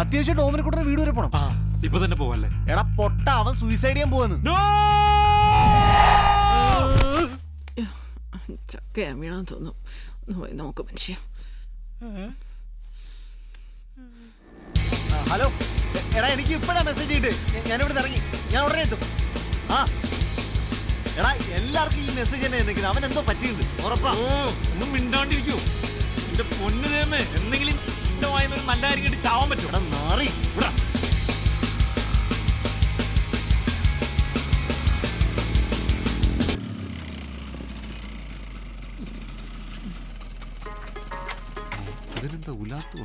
അത്യാവശ്യം കൂട്ടുന്ന വീട് വരെ പോണം. ആ ഇപ്പൊ തന്നെ പോവല്ലേ? എടാ പൊട്ട അവൻ സൂയിസൈഡ് ചെയ്യാൻ പോവാന്ന്. ചക്കയാ വീണെന്ന് തോന്നുന്നു. ഒന്ന് പോയി നോക്ക് മനുഷ്യ. ആ, ഹലോ. എടാ എനിക്ക് ഇപ്പഴാ മെസ്സേജ് ചെയ്തിട്ട് ഞാൻ ഇവിടെ ഇറങ്ങി. ഞാൻ ഉടനെ എത്തും. ആ. എടാ എല്ലാവർക്കും ഈ മെസ്സേജ് തന്നെ നിൽക്കുന്നത് അവൻ എന്തോ പറ്റിയിട്ടുണ്ട്. ഉറപ്പാ. ഒന്നും മിണ്ടാണ്ടിരിക്കൂ. എന്റെ പൊന്നു തേമേ എന്തെങ്കിലും വായന ഒരു നല്ല കാര്യം കേട്ട് ചാവാൻ പറ്റും. എടാ നാറി. ഇവിടെ അതിനെന്താ ഉലാത്തു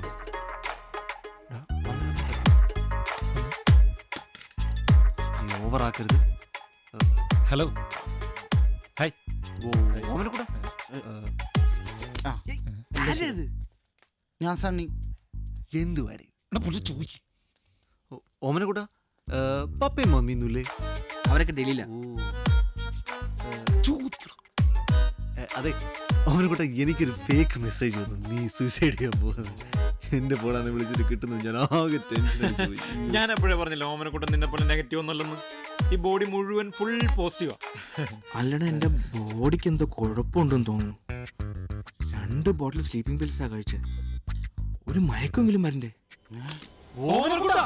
ഓവറാക്കരുത് ഹലോ ഹായ് ഓമനക്കൂടെ ഞാൻ സണ്ണി. എന്തു വേടി എടാ പുള്ളി ചോദിക്കും. ഓമനക്കൂട്ട പപ്പയും മമ്മിയൊന്നുമില്ലേ അവരൊക്കെ ഡൽഹിയില. ഏ, അതെ അവനെക്കൂട്ട എനിക്കൊരു ഫേക്ക് മെസ്സേജ് വന്നു. നീ സൂയിസൈഡ് ചെയ്യാൻ പോകുന്നത്. എന്റെ ഫോണാണ് വിളിച്ചിട്ട് കിട്ടുന്നു. ഞാൻ ആകെ ടെൻഷൻ ഞാൻ എപ്പോഴേ പറഞ്ഞില്ല ഓമനക്കൂട്ടം നിന്നെ പോലെ നെഗറ്റീവ് ഒന്നുമല്ലെന്ന്? ഈ ബോഡി മുഴുവൻ ഫുൾ പോസിറ്റീവാ അല്ലണ എന്റെ ബോഡിക്ക് എന്തോ കുഴപ്പമുണ്ടെന്ന് തോന്നുന്നു. രണ്ട് ബോട്ടിൽ സ്ലീപ്പിംഗ് പിൽസാ കഴിച്ചത് ഒരു മയക്കെങ്കിലും വരണ്ടേ? ഓമനക്കൂട്ടാ!